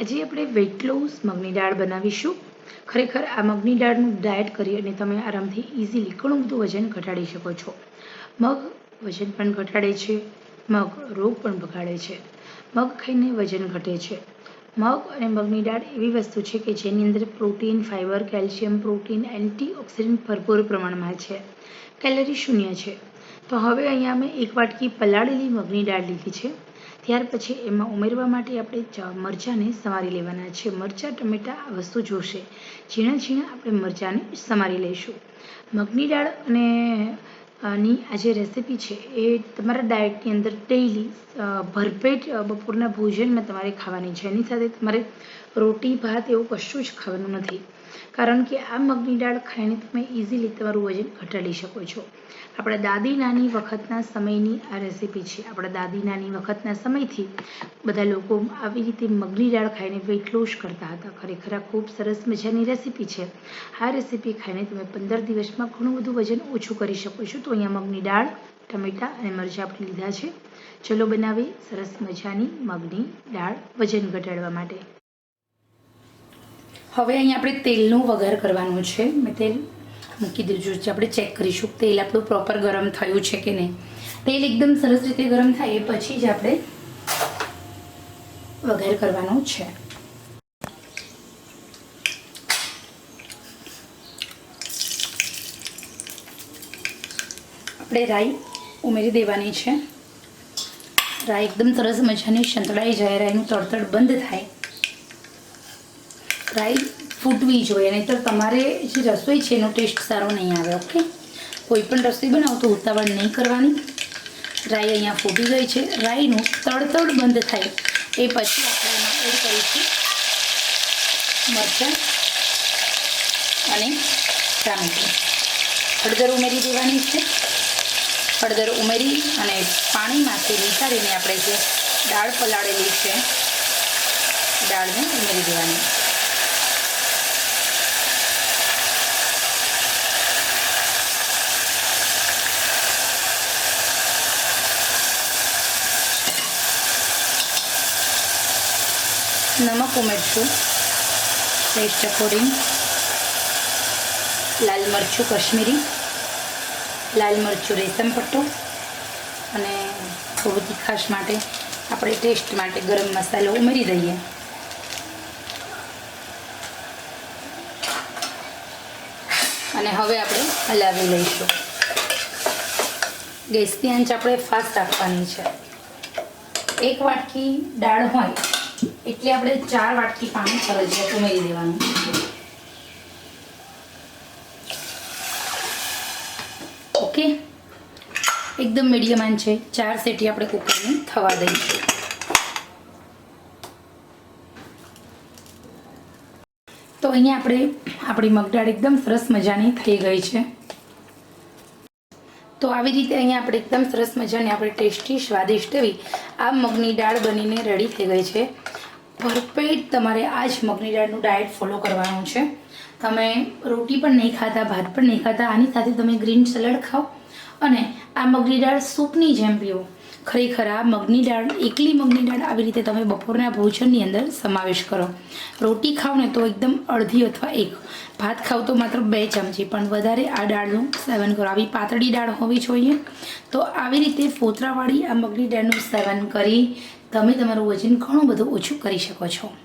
આજે આપણે weight loss મગની દાળ બનાવીશું. ખરેખર આ મગની દાળનું ડાયટ કરી અને તમે આરામથી ઇઝીલી ઘણું બધું વજન ઘટાડી શકો છો. મગ વજન પણ ઘટાડે છે. મગ રોગ પણ ભગાડે છે. મગ ખાઈને વજન ઘટે છે. મગ અને મગની દાળ એવી વસ્તુ છે કે જેની અંદર protein fibre calcium protein antioxidant ભરપૂર પ્રમાણમાં છે. કેલરી શૂન્ય છે. તો હવે અહીંયા અમે એક વાટકી પલાળેલી મગની દાળ લીધી છે. ત્યાર પછી એમાં ઉમેરવા માટે આપણે મરચાંને સમારી લેવાના છે. મરચાં, ટમેટાં આ વસ્તુ જોશે. ઝીણા ઝીણા આપણે મરચાંને સમારી લઈશું. મગની દાળ અને આની આ જે રેસીપી છે, એ તમારા ડાયટની અંદર ડેઈલી ભરપેટ બપોરના ભોજનમાં તમારે ખાવાની છે. એની સાથે તમારે રોટી, ભાત એવું કશું જ ખાવાનું નથી. કારણ કે આ મગની દાળ ખાઈને તમે ઇઝીલી તમારું વજન ઘટાડી શકો છો. આપણા દાદી નાની વખતના સમયની આ રેસીપી છે. આપણા દાદી નાની વખતના સમયથી બધા લોકો આવી રીતે મગની દાળ ખાઈને વેઇટ લોસ કરતા હતા. ખરેખર ખૂબ સરસ મજાની રેસીપી છે. આ રેસીપી ખાઈને તમે પંદર દિવસમાં ઘણું બધું વજન ઓછું કરી શકો છો. તો અહીંયા મગની દાળ, ટમેટાં અને મરચાં આપણે લીધા છે. ચલો બનાવીએ સરસ મજાની મગની દાળ વજન ઘટાડવા માટે. હવે અહીંયા આપણે તેલનું વઘાર કરવાનું છે. મેં તેલ મૂકી દીધું છે. આપણે ચેક કરીશું તેલ આપણું પ્રોપર ગરમ થયું છે કે નહીં. તેલ એકદમ સરસ રીતે ગરમ થાય એ પછી જ આપણે વઘાર કરવાનો છે. આપણે રાઈ ઉમેરી દેવાની છે. રાઈ એકદમ સરસ મજાની સંતળાઈ જાય, રાઈનું તડતડ બંધ થાય. રાઈ ફૂટવી જોઈએ, નહીંતર તમારે જે રસોઈ છે એનો ટેસ્ટ સારો નહીં આવે, ઓકે? કોઈ પણ રસોઈ બનાવો તો ઉતાવળ નહીં કરવાની. રાઈ અહીંયા ફૂટી ગઈ છે. રાઈનું તડતડ બંધ થાય. એ પછી આપણે એમાં એડ કરીશું મરચાં અને ટામેટું હળદર ઉમેરી દેવાની છે. હળદર ઉમેરી અને પાણીમાંથી નિતારીને આપણે જે દાળ પલાળેલી છે, દાળને ઉમેરી દેવાની. નમક ઉમેરશું ટેસ્ટ અકોર્ડિંગ લાલ મરચું કશ્મીરી લાલ મરચું રેશમ પટ્ટો અને થોડું તીખાશ માટે આપણે ટેસ્ટ માટે ગરમ મસાલો ઉમેરી દઈએ. અને હવે આપણે હલાવી લઈશું. ગેસની આંચ આપણે ફાસ્ટ રાખવાની છે. એક વાટકી દાળ હોય એટલે આપણે ચાર વાટકી પાણી ફરજિયાત ઉમેરી દેવાનું ઓકે એકદમ મીડિયમ આંચ છે. ચાર સેટી આપણે કુકરને થવા દઈશું. તો અહીંયા આપણે આપણી મગદાળ એકદમ સરસ મજાની થઈ ગઈ છે. તો આવી રીતે અહીંયા આપણે એકદમ સરસ મજાની આપણે ટેસ્ટી, સ્વાદિષ્ટ એવી આ મગની દાળ બનીને રેડી થઈ ગઈ છે. ભરપેટ તમારે આ જ મગની દાળનું ડાયટ ફોલો કરવાનું છે. તમે રોટી પણ નહીં ખાતા, ભાત પણ નહીં ખાતા, આની સાથે તમે ગ્રીન સલાડ ખાઓ. અને આ મગની દાળ સૂપની જેમ પીવો. ખરેખર આ મગની દાળ, એકલી મગની દાળ આવી રીતે તમે બપોરના ભોજનની અંદર સમાવેશ કરો. રોટી ખાવ ને તો એકદમ અડધી અથવા એક. ભાત ખાવ તો માત્ર બે ચમચી, પણ વધારે આ દાળનું સેવન કરો. આવી પાતળી દાળ હોવી જોઈએ. તો આવી રીતે ફોતરાવાળી આ મગની દાળનું સેવન કરી તમે તમારું વજન ઘણું બધું ઓછું કરી શકો છો.